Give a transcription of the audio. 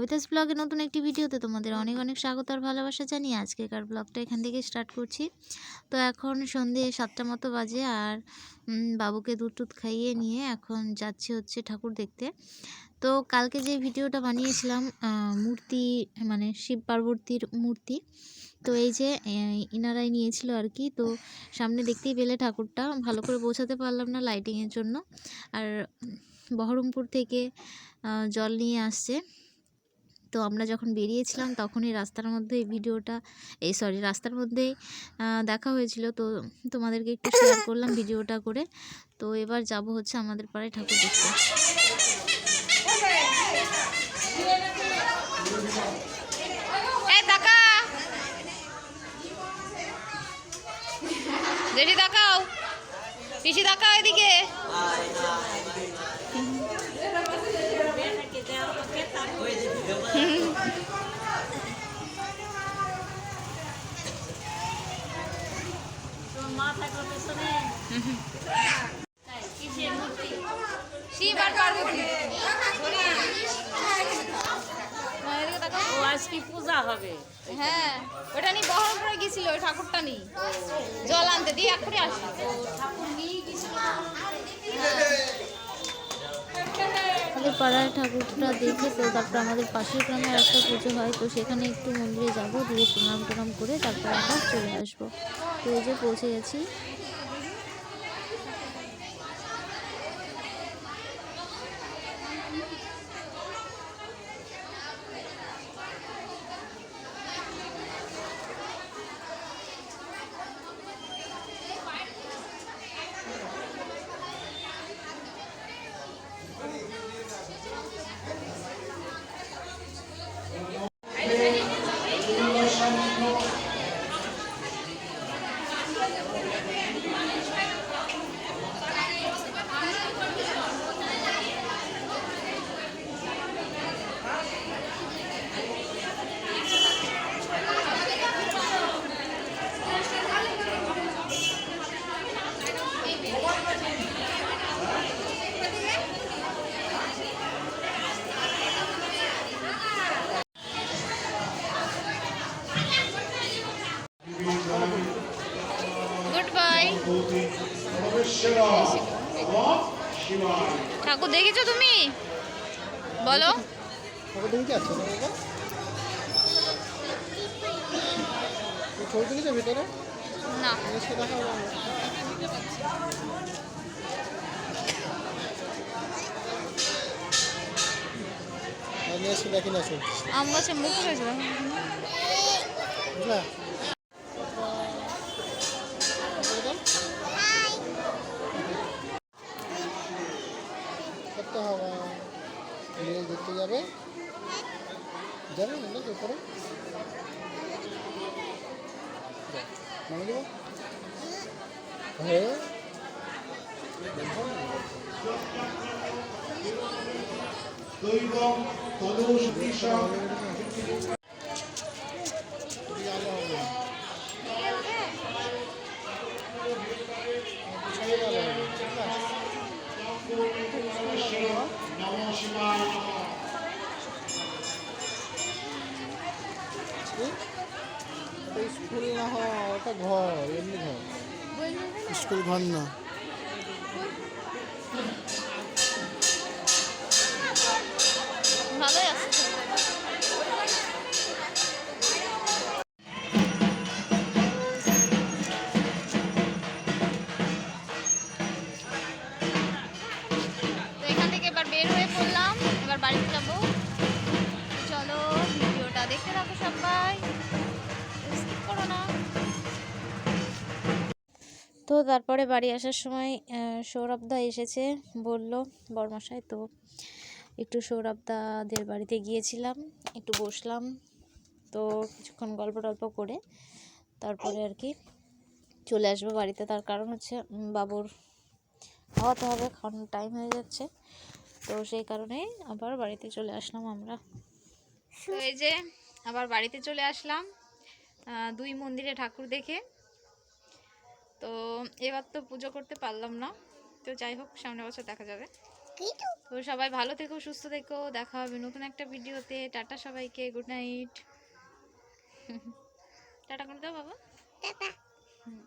ববিতাস ব্লগে নতুন একটি ভিডিওতে তোমাদের অনেক অনেক স্বাগত আর ভালোবাসা জানিয়ে আজকেকার ব্লগটা এখান থেকে স্টার্ট করছি। তো এখন সন্ধে সাতটা মতো বাজে আর বাবুকে দুধ টুধ খাইয়ে নিয়ে এখন যাচ্ছি হচ্ছে ঠাকুর দেখতে। তো কালকে যে ভিডিওটা বানিয়েছিলাম মূর্তি মানে শিব পার্বতীর মূর্তি, তো এই যে ইনারাই নিয়েছিল আর কি, তো সামনে দেখতেই পেলে ঠাকুরটা। ভালো করে বোঝাতে পারলাম না লাইটিংয়ের জন্য। আর বহরমপুর থেকে জল নিয়ে আসছে। তো আমরা যখন বেরিয়েছিলাম তখনই রাস্তার মধ্যে এই ভিডিওটা এই সরি রাস্তার মধ্যেই আহ, দেখা হয়েছিল। তো তোমাদেরকে একটু শেয়ার করলাম ভিডিওটা করে। তো এবার যাব হচ্ছে আমাদের পাড়ায় ঠাকুর দেখতে। জেঠি তাকাও পিসি তাকাও এদিকে। হ্যাঁ ঠাকুরটা আমাদের পাড়ার ঠাকুরটা দেখে তো তারপর আমাদের পাশের গ্রামে একটা পুজো হয়, তো সেখানে একটু মন্দিরে যাব, দিয়ে প্রণাম টনাম করে তারপর আমরা চলে আসব। তো এই যে পৌঁছে গেছি গুড বাই ঠাকুর দেখেছ তুমি? বলো। ভিতরে না। আমি গাছে মুখ রয়েছে নিয়ে ঘুরতে যাবে? যাবে না কি করো নামে হ্যাঁ শিবায় নমঃ স্কুল না ওটা ঘর, এমনি ঘর। স্কুল ঘর না। ভালোই আছে। দেখতে থাকো সবাই। স্কিপ করো না। তো তারপরে বাড়ি আসার সময় সৌরভদা এসেছে, বলল, বরমশাই, তো একটু সৌরভদাদের বাড়িতে গিয়েছিলাম, একটু বসলাম। তো কিছুক্ষণ গল্প টল্প করে তারপরে আর কি চলে আসব বাড়িতে। তার কারণ হচ্ছে বাবুর খাওয়াতে হবে, খাওয়ানোর টাইম হয়ে যাচ্ছে। তো সেই কারণে আবার বাড়িতে চলে আসলাম আমরা। তো এই যে আবার বাড়িতে চলে আসলাম দুই মন্দিরে ঠাকুর দেখে। তো এবার তো পুজো করতে পারলাম না। তো যাই হোক সামনের বছর দেখা যাবে। তো সবাই ভালো থেকো সুস্থ থেকো দেখা হবে নতুন একটা ভিডিওতে। টাটা সবাইকে গুড নাইট। টাটা করে দাও বাবা। হুম।